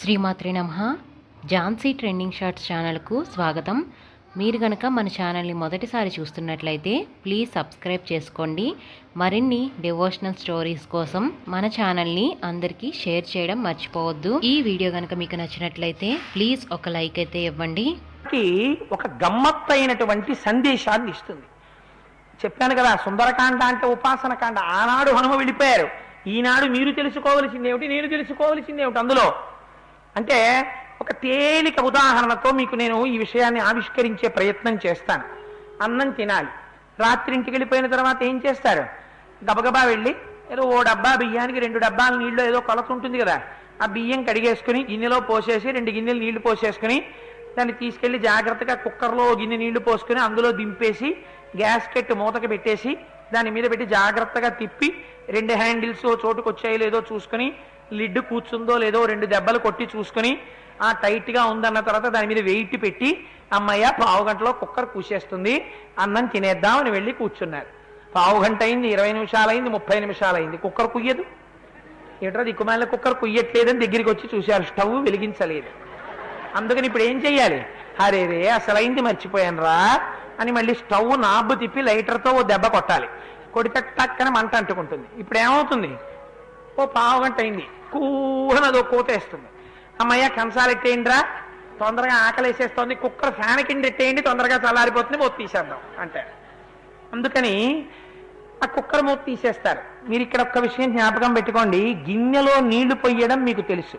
శ్రీమాత్రి నమ. Jhansi trending shorts ఛానల్కు స్వాగతం. మీరు గనక మన ఛానల్ని మొదటిసారి చూస్తున్నట్లయితే ప్లీజ్ సబ్స్క్రైబ్ చేసుకోండి. మరిన్ని డివోషనల్ స్టోరీస్ కోసం మన ఛానల్ని అందరికీ షేర్ చేయడం మర్చిపోవద్దు. ఈ వీడియో కనుక మీకు నచ్చినట్లయితే ప్లీజ్ ఒక లైక్ అయితే ఇవ్వండి. ఒక గమ్మత్తైనటువంటి సందేశాన్ని ఇస్తుంది. చెప్పాను కదా సుందరకాండ అంటే ఉపాసన కాండ ఆనాడు హనుమ వెళ్ళిపోయారు. ఈనాడు మీరు తెలుసుకోవలసింది ఏమిటి నేను తెలుసుకోవలసింది ఏమిటి అందులో? అంటే ఒక తేలిక ఉదాహరణతో మీకు నేను ఈ విషయాన్ని ఆవిష్కరించే ప్రయత్నం చేస్తాను. అన్నం తినాలి. రాత్రి ఇంటికి వెళ్ళిపోయిన తర్వాత ఏం చేస్తారు? గబగబా వెళ్ళి ఏదో ఓ డబ్బా బియ్యానికి రెండు డబ్బాల నీళ్ళు ఏదో కొలత ఉంటుంది కదా ఆ బియ్యం కడిగేసుకుని గిన్నెలో పోసేసి రెండు గిన్నెలు నీళ్ళు పోసేసుకుని దాన్ని తీసుకెళ్ళి జాగ్రత్తగా కుక్కర్లో గిన్నె నీళ్ళు పోసుకుని అందులో దింపేసి గ్యాస్ మూతకు పెట్టేసి దాని మీద పెట్టి జాగ్రత్తగా తిప్పి రెండు హ్యాండిల్స్ ఓ చోటుకు వచ్చాయో లేదో చూసుకుని లిడ్ కూర్చుందో లేదో రెండు దెబ్బలు కొట్టి చూసుకుని ఆ టైట్గా ఉందన్న తర్వాత దాని మీద వెయిట్ పెట్టి అమ్మయ్య పావు గంటలో కుక్కర్ కూసేస్తుంది అన్నం తినేద్దాం అని వెళ్ళి కూర్చున్నారు. పావు గంట అయింది ఇరవై నిమిషాలైంది ముప్పై నిమిషాలైంది. కుక్కర్ కుయ్యదు. ఏట్రా దిక్కుమాల కుక్కర్ కుయ్యట్లేదని దగ్గరికి వచ్చి చూశారు. స్టవ్ వెలిగించలేదు. అందుకని ఇప్పుడు ఏం చెయ్యాలి? అరే రే అసలైంది మర్చిపోయాను రా అని మళ్ళీ స్టవ్ నాబు తిప్పి లైటర్తో ఓ దెబ్బ కొట్టాలి. కొడితే టక్కన మంట అంటుకుంటుంది. ఇప్పుడు ఏమవుతుంది? ఓ పావు గంట అయింది. కూహన అదో కోతేస్తుంది అమ్మయ్య కంసాలెట్టేయండిరా తొందరగా ఆకలేసేస్తోంది. కుక్కర్ ఫ్యాన్ కింద ఎట్టేయండి తొందరగా చల్లారిపోతుంది మూత తీసేద్దాం అంటే. అందుకని ఆ కుక్కర్ మూత తీసేస్తారు. మీరు ఇక్కడ ఒక్క విషయం జ్ఞాపకం పెట్టుకోండి. గిన్నెలో నీళ్ళు పొయ్యడం మీకు తెలుసు.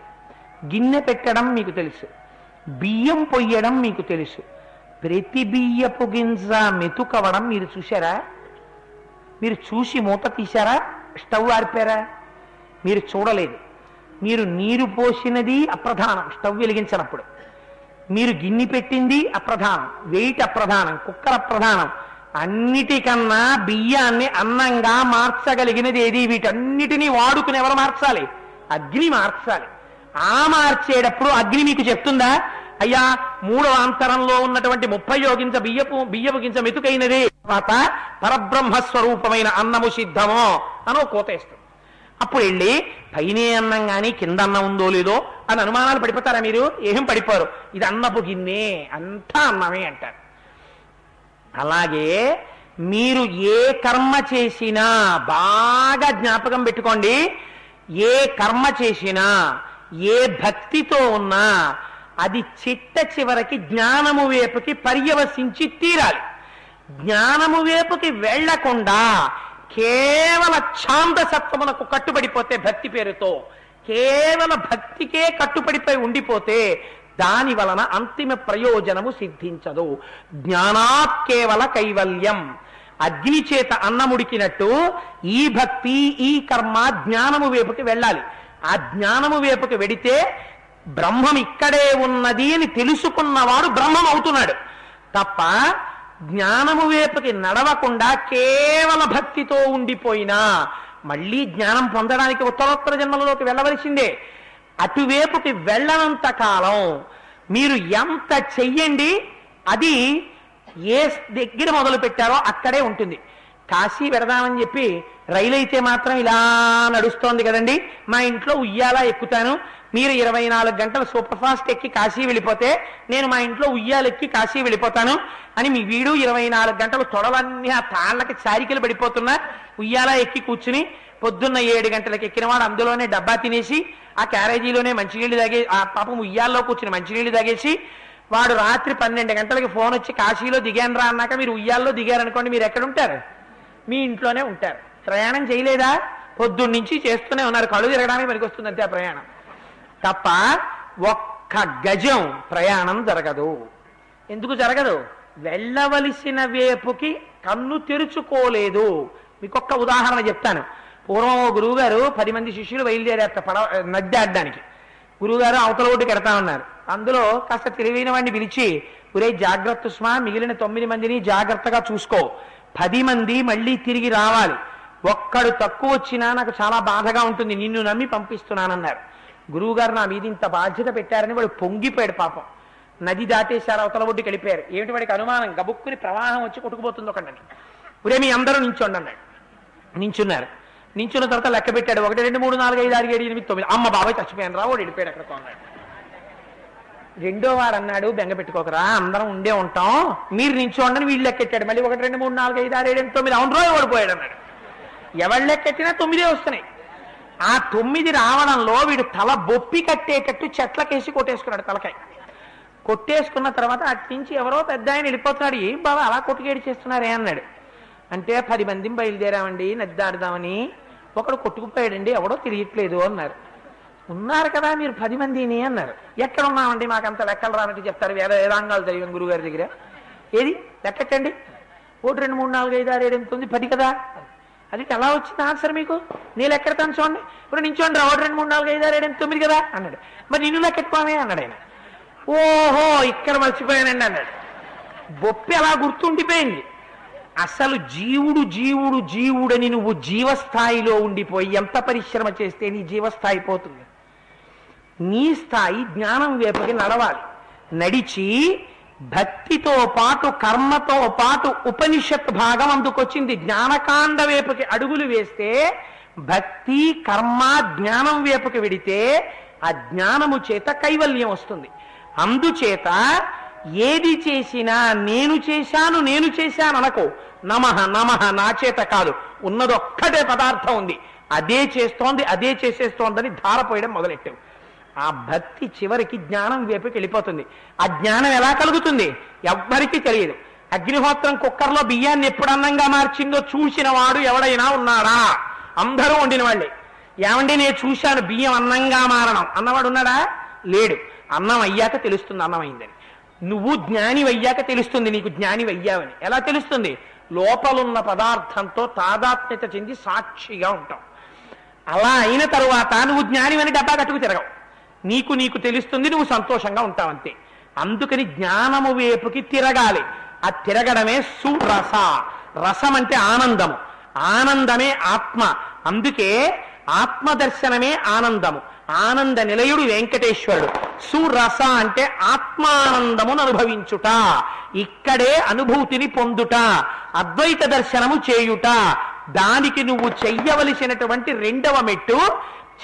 గిన్నె పెట్టడం మీకు తెలుసు. బియ్యం పొయ్యడం మీకు తెలుసు. ప్రతి బియ్యపు గింజ మెతుకవడం మీరు చూశారా? మీరు చూసి మూత తీశారా? స్టవ్ ఆర్పారా? మీరు చూడలేదు. మీరు నీరు పోసినది అప్రధానం స్టవ్ వెలిగించినప్పుడు. మీరు గిన్నె పెట్టింది అప్రధానం వెయిట్ అప్రధానం కుక్కర్ అప్రధానం. అన్నిటికన్నా బియ్యాన్ని అన్నంగా మార్చగలిగినది ఏది? వీటన్నిటినీ వాడుకుని ఎవరు మార్చాలి? అగ్ని మార్చాలి. ఆ మార్చేటప్పుడు అగ్ని మీకు చెప్తుందా? అయ్యా మూడవ అంతరంలో ఉన్నటువంటి ముప్పై యోగించ బియ్యపు బియ్యపు గింజ మెతుకైనది. తర్వాత పరబ్రహ్మ స్వరూపమైన అన్నము సిద్ధమో. అనో కోతేస్తుంది అప్పుడు వెళ్ళి పైనే అన్నం కానీ కింద అన్నం ఉందో లేదో అని అనుమానాలు పడిపోతారా మీరు? ఏం పడిపోరు? ఇది అన్నపు గిన్నె అంతా అన్నమే అంటారు. అలాగే మీరు ఏ కర్మ చేసినా బాగా జ్ఞాపకం పెట్టుకోండి. ఏ కర్మ చేసినా ఏ భక్తితో ఉన్నా అది చిట్ట చివరికి జ్ఞానము వైపుకి పర్యవసించి తీరాలి. జ్ఞానము వైపుకి వెళ్ళకుండా కేవల ఛాందసత్వమునకు కట్టుబడిపోతే భక్తి పేరుతో కేవల భక్తికే కట్టుబడిపోయి ఉండిపోతే దాని వలన అంతిమ ప్రయోజనము సిద్ధించదు. జ్ఞానాత్ కేవల కైవల్యం. అగ్ని చేత అన్నముడికినట్టు ఈ భక్తి ఈ కర్మ జ్ఞానము వైపుకి వెళ్ళాలి. ఆ జ్ఞానము వైపుకి వెడితే బ్రహ్మం ఇక్కడే ఉన్నది అని తెలుసుకున్నవాడు బ్రహ్మం అవుతున్నాడు. తప్ప జ్ఞానము వైపుకి నడవకుండా కేవల భక్తితో ఉండిపోయినా మళ్ళీ జ్ఞానం పొందడానికి ఉత్తరోత్తర జన్మలలోకి వెళ్ళవలసిందే. అటువైపుకి వెళ్ళనంత కాలం మీరు ఎంత చెయ్యండి అది ఏ దగ్గర మొదలు పెట్టారో అక్కడే ఉంటుంది. కాశీ పెడదామని చెప్పి రైలు అయితే మాత్రం ఇలా నడుస్తోంది కదండి. మా ఇంట్లో ఉయ్యాల ఎక్కుతాను. మీరు ఇరవై నాలుగు గంటలు సూపర్ ఫాస్ట్ ఎక్కి కాశీ వెళ్ళిపోతే నేను మా ఇంట్లో ఉయ్యాలెక్కి కాశీ వెళ్ళిపోతాను అని మీ వీడు ఇరవై నాలుగు గంటలు తొడవన్నీ ఆ తాళ్ళకి చారికలు పడిపోతున్నా ఉయ్యాల ఎక్కి కూర్చుని పొద్దున్న ఏడు గంటలకు ఎక్కినవాడు అందులోనే డబ్బా తినేసి ఆ క్యారేజీలోనే మంచినీళ్ళు తాగే ఆ పాపం ఉయ్యాల్లో కూర్చుని మంచినీళ్ళు తాగేసి వాడు రాత్రి పన్నెండు గంటలకి ఫోన్ వచ్చి కాశీలో దిగాను రా అన్నాక మీరు ఉయ్యాల్లో దిగారనుకోండి మీరు ఎక్కడ ఉంటారు? మీ ఇంట్లోనే ఉంటారు. ప్రయాణం చేయలేదా? పొద్దున్నీ చేస్తూనే ఉన్నారు. కళ్ళు తిరగడానికి పనికి వస్తుంది అంతే ఆ ప్రయాణం. తప్ప ఒక్క గజం ప్రయాణం జరగదు. ఎందుకు జరగదు? వెళ్ళవలసిన వేపుకి కన్ను తెరుచుకోలేదు. మీకు ఒక్క ఉదాహరణ చెప్తాను. పూర్వం ఓ గురువుగారు పది మంది శిష్యులు బయలుదేరారు పడవ నది ఆడడానికి. గురువుగారు అవతల ఒడ్డుకి ఎడతా ఉన్నారు. అందులో కాస్త తెలివైన వాడిని పిలిచి ఒరే జాగ్రత్త స్మా మిగిలిన తొమ్మిది మందిని జాగ్రత్తగా చూసుకో. పది మంది మళ్ళీ తిరిగి రావాలి. ఒక్కడు తక్కువ వచ్చినా నాకు చాలా బాధగా ఉంటుంది. నిన్ను నమ్మి పంపిస్తున్నానన్నారు. గురువుగారు నా మీద ఇంత బాధ్యత పెట్టారని వాడు పొంగిపోయాడు పాపం. నది దాటేశారు అవతల ఒడ్డుకి వెళ్ళిపోయారు ఏమిటి వాడికి అనుమానం? గబుక్కుని ప్రవాహం వచ్చి కొట్టుకుపోతుంది ఒకటి ఉరే మీ అందరూ నించోండి అన్నాడు. నించున్నారు. నించున్న తర్వాత లెక్క పెట్టాడు. ఒకటి రెండు మూడు నాలుగు ఐదు ఆరు ఏడు ఎనిమిది తొమ్మిది. అమ్మ బాబాయ్ చచ్చిపోయాను రా వాడు వెళ్ళిపోయాడు అక్కడ కొన్నాడు రెండో వాడు అన్నాడు బెంగ పెట్టుకోకరా అందరం ఉండే ఉంటాం. మీరు నించోండని వీళ్ళు లెక్కెట్టాడు మళ్ళీ ఒకటి రెండు మూడు నాలుగు ఐదు ఆరు ఏడు ఎనిమిది తొమ్మిది. అవును రోజు ఓడిపోయాడు అన్నాడు. ఎవరు లెక్కెట్టినా తొమ్మిదే వస్తున్నాయి. ఆ తొమ్మిది రావడంలో వీడు తల బొప్పి కట్టేటట్టు చెట్లకేసి కొట్టేసుకున్నాడు తలకాయ. కొట్టేసుకున్న తర్వాత అటు నుంచి ఎవరో పెద్ద ఆయన వెళ్ళిపోతున్నాడు. ఏం బాబా అలా కొట్టుకేడి చేస్తున్నారే? అన్నాడు. అంటే పది మందిని బయలుదేరామండి నద్దాడదామని ఒకడు కొట్టుకుపోయాడండి ఎవడో తెలియట్లేదు అన్నారు. ఉన్నారు కదా మీరు పది మందిని అన్నారు. ఎక్కడ ఉన్నామండి మాకంత లెక్కలు రానట్టు చెప్తారు వేద వేదాంగాలు చదివాం గురుగారి దగ్గర. ఏది? లెక్కెట్టండి. ఒకటి రెండు మూడు నాలుగు ఐదు ఆరు ఏడు ఎనిమిది తొమ్మిది పది కదా? అది ఎలా వచ్చింది ఆన్సర్ మీకు? నేను లెక్కెడతాను చూడండి. ఇప్పుడు నించోండి రా ఒకటి రెండు మూడు నాలుగు ఐదు ఆరు ఏడు తొమ్మిది కదా? అన్నాడు. మరి నిన్ను లెక్కెట్టుకోమే అన్నాడు ఆయన. ఓహో ఇక్కడ మర్చిపోయానండి అన్నాడు. బొప్పి అలా గుర్తుండిపోయింది. అసలు జీవుడు జీవుడు జీవుడని నువ్వు జీవస్థాయిలో ఉండిపోయి ఎంత పరిశ్రమ చేస్తే నీ జీవస్థాయి పోతుంది? నీ స్థాయి జ్ఞానం వైపుకి నడవాలి. నడిచి భక్తితో పాటు కర్మతో పాటు ఉపనిషత్ భాగం అందుకొచ్చింది. జ్ఞానకాండ వైపుకి అడుగులు వేస్తే భక్తి కర్మ జ్ఞానం వైపుకి వెడితే ఆ జ్ఞానము చేత కైవల్యం వస్తుంది. అందుచేత ఏది చేసినా నేను చేశాను నేను చేశాను అనకో. నమః నమః నా చేత కాదు. ఉన్నదొక్కటే పదార్థం ఉంది. అదే చేస్తోంది అదే చేసేస్తోందని ధార పోయడం మొదలెట్టావు. ఆ భక్తి చివరికి జ్ఞానం వైపుకి వెళ్ళిపోతుంది. ఆ జ్ఞానం ఎలా కలుగుతుంది? ఎవ్వరికీ తెలియదు. అగ్నిహోత్రం కుక్కర్లో బియ్యాన్ని ఎప్పుడు అన్నంగా మార్చిందో చూసిన వాడు ఎవడైనా ఉన్నాడా? అందరూ వండిన వాళ్ళే ఏమండి నేను చూశాను బియ్యం అన్నంగా మారడం. అన్నవాడు ఉన్నాడా? లేడు. అన్నం అయ్యాక తెలుస్తుంది అన్నం అయిందని. నువ్వు జ్ఞాని అయ్యాక తెలుస్తుంది నీకు జ్ఞాని అయ్యావని. ఎలా తెలుస్తుంది? లోపలున్న పదార్థంతో తాదాత్మ్యత చెంది సాక్షిగా ఉంటాం అలా అయిన తరువాత నువ్వు జ్ఞానివని డబ్బా కట్టుకు తిరగవు. నీకు నీకు తెలుస్తుంది నువ్వు సంతోషంగా ఉంటావంతే. అందుకని జ్ఞానము వైపుకి తిరగాలి. ఆ తిరగడమే సురస. రసం అంటే ఆనందము. ఆనందమే ఆత్మ. అందుకే ఆత్మదర్శనమే ఆనందము. ఆనంద నిలయుడు వెంకటేశ్వరుడు. సురస అంటే ఆత్మానందమును అనుభవించుట. ఇక్కడే అనుభూతిని పొందుట. అద్వైత దర్శనము చేయుట. దానికి నువ్వు చెయ్యవలసినటువంటి రెండవ మెట్టు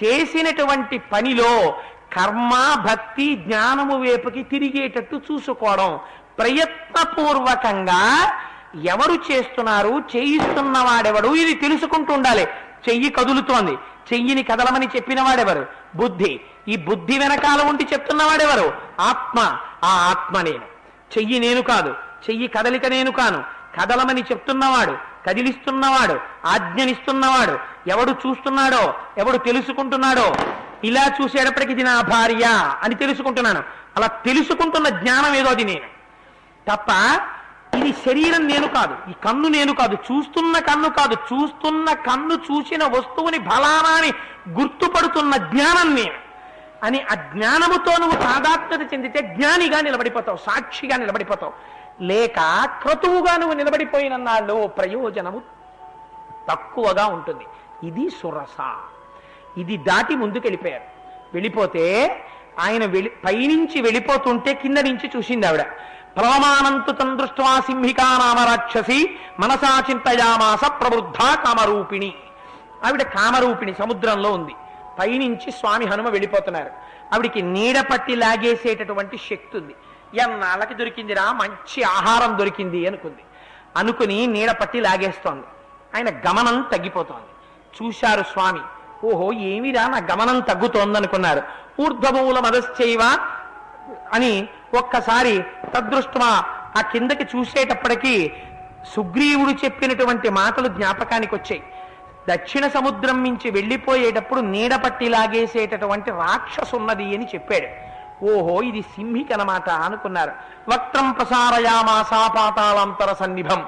చేసినటువంటి పనిలో కర్మ భక్తి జ్ఞానము వైపుకి తిరిగేటట్టు చూసుకోవడం. ప్రయత్నపూర్వకంగా ఎవరు చేస్తున్నారు చేయిస్తున్న వాడెవడు ఇది తెలుసుకుంటూ ఉండాలి. చెయ్యి కదులుతోంది. చెయ్యిని కదలమని చెప్పిన వాడెవరు బుద్ధి. ఈ బుద్ధి వెనకాల ఉండి చెప్తున్న వాడెవరు ఆత్మ. ఆ ఆత్మ నేను. చెయ్యి నేను కాదు. చెయ్యి కదలిక నేను కాను. కదలమని చెప్తున్నవాడు కదిలిస్తున్నవాడు ఆజ్ఞనిస్తున్నవాడు ఎవడు చూస్తున్నాడో ఎవడు తెలుసుకుంటున్నాడో ఇలా చూసేటప్పటికి ఇది నా భార్య అని తెలుసుకుంటున్నాను. అలా తెలుసుకుంటున్న జ్ఞానం ఏదో అది నేను. తప్ప ఇది శరీరం నేను కాదు ఈ కన్ను నేను కాదు చూస్తున్న కన్ను కాదు చూస్తున్న కన్ను చూసిన వస్తువుని బలానాని గుర్తుపడుతున్న జ్ఞానం నేను. అని ఆ జ్ఞానముతో నువ్వు తాదాత్మ్యత చెందితే జ్ఞానిగా నిలబడిపోతావు సాక్షిగా నిలబడిపోతావు. లేక క్రతువుగా నువ్వు నిలబడిపోయిన నాళ్ళు ప్రయోజనము తక్కువగా ఉంటుంది. ఇది సురస. ఇది దాటి ముందుకెళ్ళిపోయారు. వెళ్ళిపోతే ఆయన వెళ్ళి పైనుంచి వెళ్ళిపోతుంటే కింద నుంచి చూసింది ఆవిడ. ప్లవమానంతు తందృష్ట్వా సింహికా నామ రాక్షసి మనసా చింతయామాస ప్రవృద్ధ కామరూపిణి. ఆవిడ కామరూపిణి సముద్రంలో ఉంది. పైనుంచి స్వామి హనుమ వెళ్ళిపోతున్నారు. ఆవిడికి నీడ పట్టి లాగేసేటటువంటి శక్తి ఉంది ఎన్నాళ్ళకి దొరికిందిరా? మంచి ఆహారం దొరికింది అనుకుంది. అనుకుని నీడ పట్టి లాగేస్తోంది. ఆయన గమనం తగ్గిపోతోంది. చూశారు స్వామి ఓహో ఏమిరా నా గమనం తగ్గుతోందనుకున్నారు. ఊర్ధ్వమూల మదశ్చైవ అని ఒక్కసారి తదృష్టమా ఆ కిందకి చూసేటప్పటికీ సుగ్రీవుడు చెప్పినటువంటి మాటలు జ్ఞాపకానికి వచ్చాయి దక్షిణ సముద్రం నుంచి వెళ్ళిపోయేటప్పుడు నీడపట్టి లాగేసేటటువంటి రాక్షసున్నది అని చెప్పాడు. ఓహో ఇది సింహికనమాట అనుకున్నారు. వక్త్రం ప్రసారయామాసా పాతాళాంతర సన్నిభం.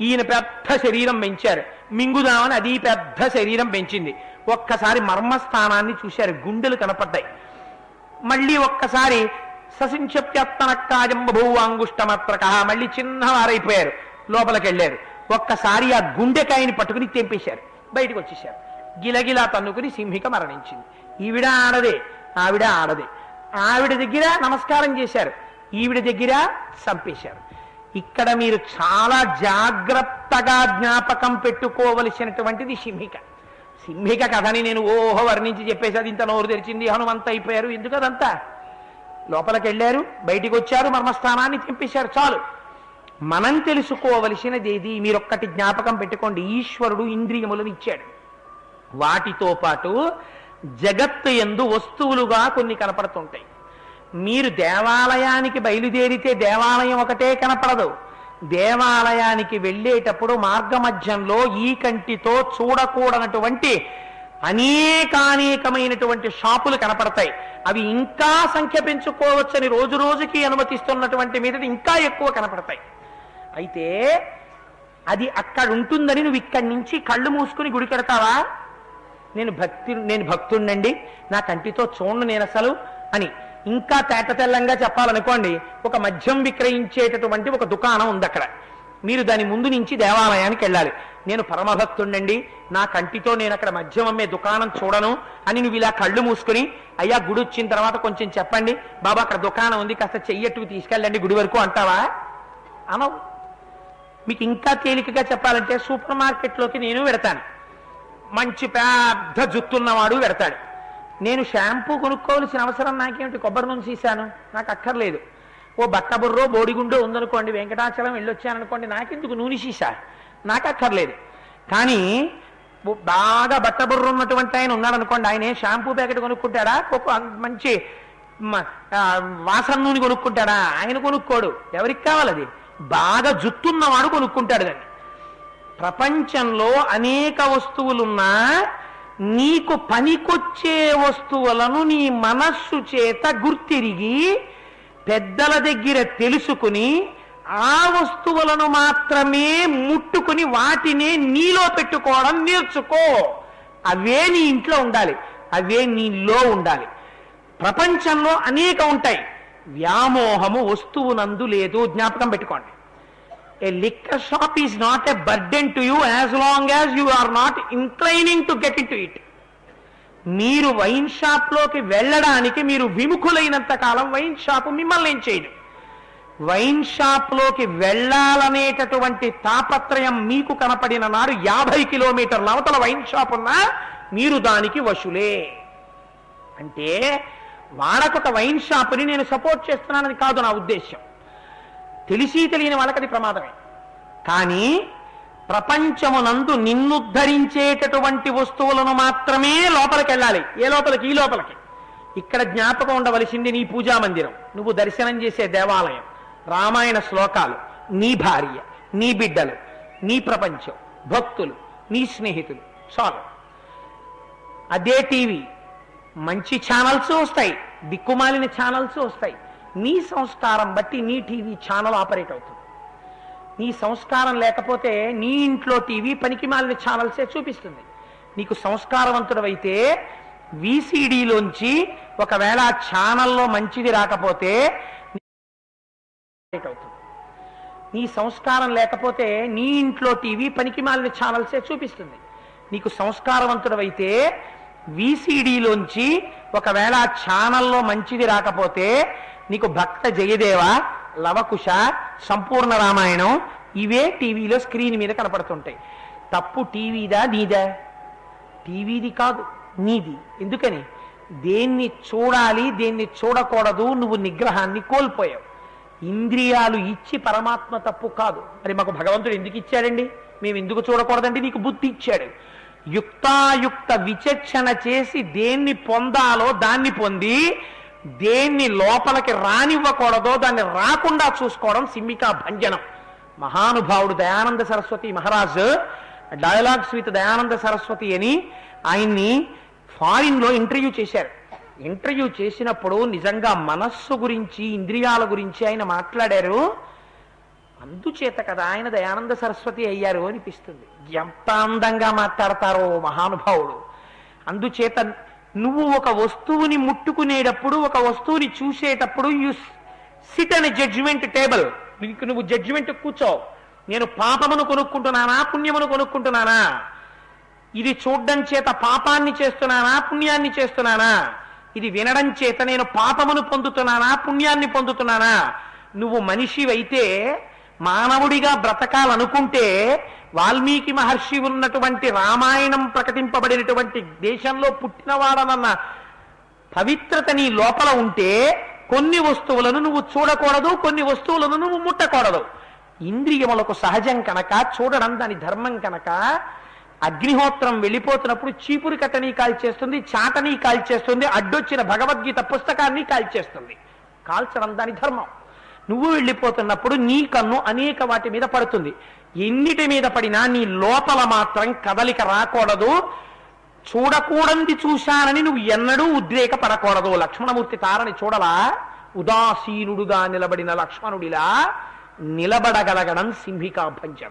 ఈయన పెద్ద శరీరం పెంచారు. మింగుదామని అది పెద్ద శరీరం పెంచింది. ఒక్కసారి మర్మస్థానాన్ని చూశారు. గుండెలు కనపడ్డాయి. మళ్ళీ ఒక్కసారి ససించప్యత్తనక్కాజం బభూవాంగుష్టమత్రక మళ్ళీ చిన్నవారైపోయారు. లోపలికి వెళ్ళారు ఒక్కసారి ఆ గుండెకాయని పట్టుకుని తెంపేశారు. బయటకు వచ్చేశారు గిలగిలా తన్నుకుని సింహిక మరణించింది. ఈవిడ ఆడదే. ఆవిడ ఆడదే. ఆవిడ దగ్గర నమస్కారం చేశారు. ఈవిడ దగ్గర చంపేశారు. ఇక్కడ మీరు చాలా జాగ్రత్తగా జ్ఞాపకం పెట్టుకోవలసినటువంటిది సింహిక. సింహిక కథని నేను ఓహో వర్ణించి చెప్పేసి అది ఇంత నోరు తెరిచింది హనుమంత అయిపోయారు. ఎందుకు అదంతా? లోపలికి వెళ్ళారు బయటికి వచ్చారు మర్మస్థానాన్ని చంపేశారు. చాలు. మనం తెలుసుకోవలసినది ఏది మీరొక్కటి జ్ఞాపకం పెట్టుకోండి. ఈశ్వరుడు ఇంద్రియములను ఇచ్చాడు. వాటితో పాటు జగత్తు ఎందు వస్తువులుగా కొన్ని కనపడుతుంటాయి. మీరు దేవాలయానికి బయలుదేరితే దేవాలయం ఒకటే కనపడదు. దేవాలయానికి వెళ్ళేటప్పుడు మార్గమధ్యంలో ఈ కంటితో చూడకూడనటువంటి అనేకానేకమైనటువంటి షాపులు కనపడతాయి. అవి ఇంకా సంఖ్య పెంచుకోవచ్చని రోజు రోజుకి అనుమతిస్తున్నటువంటి మీద ఇంకా ఎక్కువ కనపడతాయి. అయితే అది అక్కడ ఉంటుందని నువ్వు ఇక్కడి నుంచి కళ్ళు మూసుకుని గుడి కడతావా? నేను భక్తి నేను భక్తుండండి నా కంటితో చూడండి నేను అసలు అని ఇంకా తేటతెల్లంగా చెప్పాలనుకోండి ఒక మద్యం విక్రయించేటటువంటి ఒక దుకాణం ఉంది అక్కడ మీరు దాని ముందు నుంచి దేవాలయానికి వెళ్ళాలి. నేను పరమభక్తుండండి నా కంటితో నేను అక్కడ మద్యం అమ్మే దుకాణం చూడను అని నువ్వు ఇలా కళ్ళు మూసుకుని అయ్యా గుడి వచ్చిన తర్వాత కొంచెం చెప్పండి బాబా అక్కడ దుకాణం ఉంది కాస్త చెయ్యట్టుకు తీసుకెళ్ళండి గుడి వరకు అంటావా? అనవు. మీకు ఇంకా తేలికగా చెప్పాలంటే సూపర్ మార్కెట్లోకి నేను వెడతాను. మంచి పెద్ద జుత్తున్నవాడు పెడతాడు నేను షాంపూ కొనుక్కోవాల్సిన అవసరం నాకేమిటి? కొబ్బరి నూనె తీశాను నాకు అక్కర్లేదు. ఓ బట్టబుర్రో బోడిగుండో ఉందనుకోండి వెంకటాచలం వెళ్ళొచ్చాననుకోండి నాకెందుకు నూనె సీసా? నాకు అక్కర్లేదు కానీ బాగా బట్టబుర్ర ఉన్నటువంటి ఆయన ఉన్నాడనుకోండి ఆయన షాంపూ ప్యాకెట్ కొనుక్కుంటాడా? మంచి వాసన నూనె కొనుక్కుంటాడా? ఆయన కొనుక్కోడు. ఎవరికి కావాలది? బాగా జుత్తున్నవాడు కొనుక్కుంటాడు దాన్ని. ప్రపంచంలో అనేక వస్తువులున్నా నీకు పనికొచ్చే వస్తువులను నీ మనస్సు చేత గుర్తిరిగి పెద్దల దగ్గర తెలుసుకుని ఆ వస్తువులను మాత్రమే ముట్టుకుని వాటినే నీలో పెట్టుకోవడం నేర్చుకో. అవే నీ ఇంట్లో ఉండాలి. అవే నీలో ఉండాలి. ప్రపంచంలో అనేక ఉంటాయి. వ్యామోహము వస్తువునందు లేదు. జ్ఞాపకం పెట్టుకోండి. A liquor shop is not a burden to you as long as you are not inclining to get into it. మీరు వైన్ షాప్లోకి వెళ్ళడానికి మీరు విముఖులైనంత కాలం వైన్ షాప్ మిమ్మల్ని ఏం చేయదు. వైన్ షాప్లోకి వెళ్ళాలనేటటువంటి తాపత్రయం మీకు కనపడిన నాడు యాభై కిలోమీటర్ల అవతల వైన్ షాప్ ఉన్నా మీరు దానికి వశులే. అంటే వాడకొక వైన్ షాప్ని నేను సపోర్ట్ చేస్తున్నానని కాదు నా ఉద్దేశం తెలిసి తెలియని వాళ్ళకి అది ప్రమాదమే. కానీ ప్రపంచమునందు నిన్నుద్ధరించేటటువంటి వస్తువులను మాత్రమే లోపలికి వెళ్ళాలి ఏ లోపలికి? ఈ లోపలికి. ఇక్కడ జ్ఞాపకం ఉండవలసింది నీ పూజా మందిరం. నువ్వు దర్శనం చేసే దేవాలయం. రామాయణ శ్లోకాలు. నీ భార్య నీ బిడ్డలు నీ ప్రపంచం భక్తులు నీ స్నేహితులు. చాలు. అదే టీవీ. మంచి ఛానల్స్ వస్తాయి. దిక్కుమాలిన ఛానల్స్ వస్తాయి. నీ సంస్కారం బట్టి నీ టీవీ ఛానల్ ఆపరేట్ అవుతుంది. నీ సంస్కారం లేకపోతే నీ ఇంట్లో టీవీ పనికి మాలిన ఛానల్సే చూపిస్తుంది. నీకు సంస్కారవంతుడవైతే వీసీడీలోంచి ఒకవేళ ఆ ఛానల్లో మంచిది రాకపోతే అవుతుంది. నీ సంస్కారం లేకపోతే నీ ఇంట్లో టీవీ పనికి మాలిన ఛానల్సే చూపిస్తుంది. నీకు సంస్కారవంతుడవైతే వీసీడీలోంచి ఒకవేళ ఆ ఛానల్లో మంచిది రాకపోతే నీకు భక్త జయదేవ లవకుశ సంపూర్ణ రామాయణం ఇవే టీవీలో స్క్రీన్ మీద కనపడుతుంటాయి. తప్పు టీవీదా నీదా? టీవీది కాదు నీది. ఎందుకని? దేన్ని చూడాలి దేన్ని చూడకూడదు నువ్వు నిగ్రహాన్ని కోల్పోయావు. ఇంద్రియాలు ఇచ్చి పరమాత్మ తప్పు కాదు. మరి మాకు భగవంతుడు ఎందుకు ఇచ్చాడండి? మేము ఎందుకు చూడకూడదండి? నీకు బుద్ధి ఇచ్చాడు. యుక్తాయుక్త విచక్షణ చేసి దేన్ని పొందాలో దాన్ని పొంది దేన్ని లోపలికి రానివ్వకూడదో దాన్ని రాకుండా చూసుకోవడం సిమ్మికా భంజనం. మహానుభావుడు దయానంద సరస్వతి మహారాజ్ డైలాగ్స్ విత్ దయానంద సరస్వతి అని ఆయన్ని ఫారిన్లో ఇంటర్వ్యూ చేశారు. ఇంటర్వ్యూ చేసినప్పుడు నిజంగా మనస్సు గురించి ఇంద్రియాల గురించి ఆయన మాట్లాడారు. అందుచేత కదా ఆయన దయానంద సరస్వతి అయ్యారు అనిపిస్తుంది. ఎంత అందంగా మాట్లాడతారో మహానుభావుడు. అందుచేత నువ్వు ఒక వస్తువుని ముట్టుకునేటప్పుడు ఒక వస్తువుని చూసేటప్పుడు యు సిట్ అనే జడ్జిమెంట్ టేబుల్ నీకు నువ్వు జడ్జిమెంట్ కూర్చో నేను పాపమును కొనుక్కుంటున్నానా పుణ్యమును కొనుక్కుంటున్నానా? ఇది చూడడం చేత పాపాన్ని చేస్తున్నానా పుణ్యాన్ని చేస్తున్నానా? ఇది వినడం చేత నేను పాపమును పొందుతున్నానా పుణ్యాన్ని పొందుతున్నానా? నువ్వు మనిషివైతే మానవుడిగా బ్రతకాలనుకుంటే వాల్మీకి మహర్షి ఉన్నటువంటి రామాయణం ప్రకటింపబడినటువంటి దేశంలో పుట్టినవాడనన్న పవిత్రత నీ లోపల ఉంటే కొన్ని వస్తువులను నువ్వు చూడకూడదు కొన్ని వస్తువులను నువ్వు ముట్టకూడదు. ఇంద్రియములకు సహజం కనుక చూడడం దాని ధర్మం కనుక అగ్నిహోత్రం వెళ్ళిపోతున్నప్పుడు చీపురు కట్టని కాల్చేస్తుంది చాటని కాల్చేస్తుంది అడ్డొచ్చిన భగవద్గీత పుస్తకాన్ని కాల్చేస్తుంది కాల్చడం దాని ధర్మం. నువ్వు వెళ్ళిపోతున్నప్పుడు నీ కన్ను అనేక వాటి మీద పడుతుంది. ఎన్నిటి మీద పడినా నీ లోపల మాత్రం కదలిక రాకూడదు. చూడకూడంది చూశానని నువ్వు ఎన్నడూ ఉద్రేకపడకూడదు లక్ష్మణమూర్తి తారని చూడలా? ఉదాసీనుడుగా నిలబడిన లక్ష్మణుడిలా నిలబడగలగడం సింహికా భంజనం.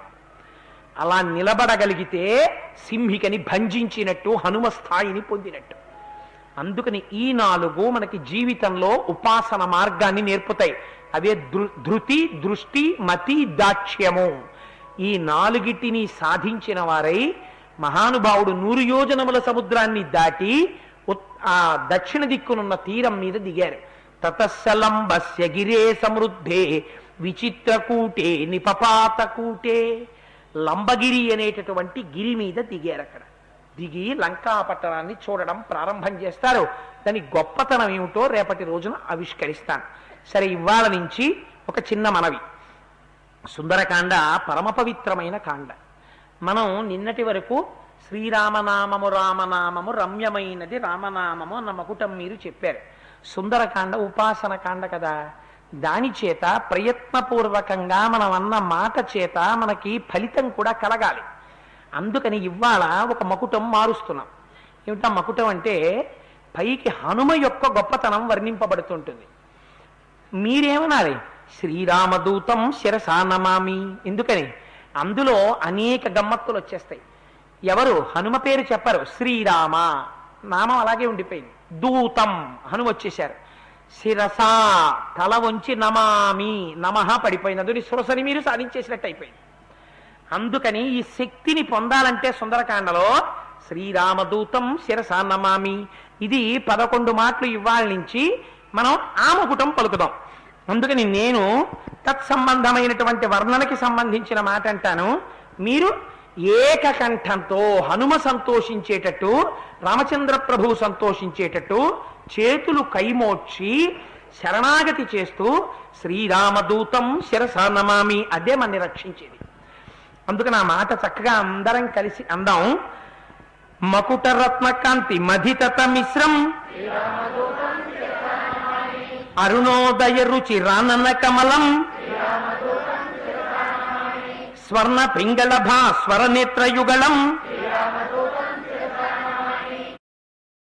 అలా నిలబడగలిగితే సింహికని భంజించినట్టు హనుమ స్థాయిని పొందినట్టు. అందుకని ఈ నాలుగు మనకి జీవితంలో ఉపాసన మార్గాన్ని నేర్పుతాయి. అవే దృ ధృతి దృష్టి మతి దాక్ష్యము. ఈ నాలుగిటిని సాధించిన వారై మహానుభావుడు నూరు యోజనముల సముద్రాన్ని దాటి ఉత్- ఆ దక్షిణ దిక్కునున్న తీరం మీద దిగారు. తతస్సలంబస్య గిరే సమృద్ధే విచిత్రకూటే నిపపాతకూటే లంబగిరి అనేటటువంటి గిరి మీద దిగారు అక్కడ. దిగి లంకా పట్టణాన్ని చూడడం ప్రారంభం చేస్తారు. దాని గొప్పతనం ఏమిటో రేపటి రోజున ఆవిష్కరిస్తాను. సరే ఇవాళ నుంచి ఒక చిన్న మనవి. సుందరకాండ పరమ పవిత్రమైన కాండ. మనం నిన్నటి వరకు శ్రీరామనామము రామనామము రమ్యమైనది రామనామము అన్న మకుటం మీరు చెప్పారు. సుందరకాండ ఉపాసన కాండ కదా. దాని చేత ప్రయత్నపూర్వకంగా మనం అన్న మాట చేత మనకి ఫలితం కూడా కలగాలి. అందుకని ఇవాళ ఒక మకుటం మారుస్తున్నాం. ఏమిటా మకుటం అంటే పైకి హనుమ యొక్క గొప్పతనం వర్ణింపబడుతుంటుంది. మీరేమనాలి? శ్రీరామదూతం శిరసా నమామి. ఎందుకని? అందులో అనేక గమ్మత్తులు వచ్చేస్తాయి. ఎవరు? హనుమ పేరు చెప్పరు. శ్రీరామ. నామం అలాగే ఉండిపోయింది. దూతం హనుమ వచ్చేశారు. శిరస తల వంచి నమామి. నమః పడిపోయింది అందుని సురసని మీరు సాధించేసినట్టు అయిపోయింది. అందుకని ఈ శక్తిని పొందాలంటే సుందరకాండలో శ్రీరామదూతం శిరసా నమామి. ఇది పదకొండు మాటలు ఇవాళ నుంచి మనం ఆమకుటం పలుకుదాం. అందుకని నేను తత్సంబంధమైనటువంటి వర్ణనకి సంబంధించిన మాట అంటాను. మీరు ఏకకంఠంతో హనుమ సంతోషించేటట్టు రామచంద్ర ప్రభువు సంతోషించేటట్టు చేతులు కైమోడ్చి శరణాగతి చేస్తూ శ్రీరామదూతం శిరస నమామి అదే మన్ని రక్షించేది. అందుకని ఆ మాట చక్కగా అందరం కలిసి అందాం. మకుట రత్నకాంతి మధితత మిశ్రం. అరుణోదయ రుచి రానన కమలం. స్వర్ణ పింగళభా స్వర నేత్రయుగళం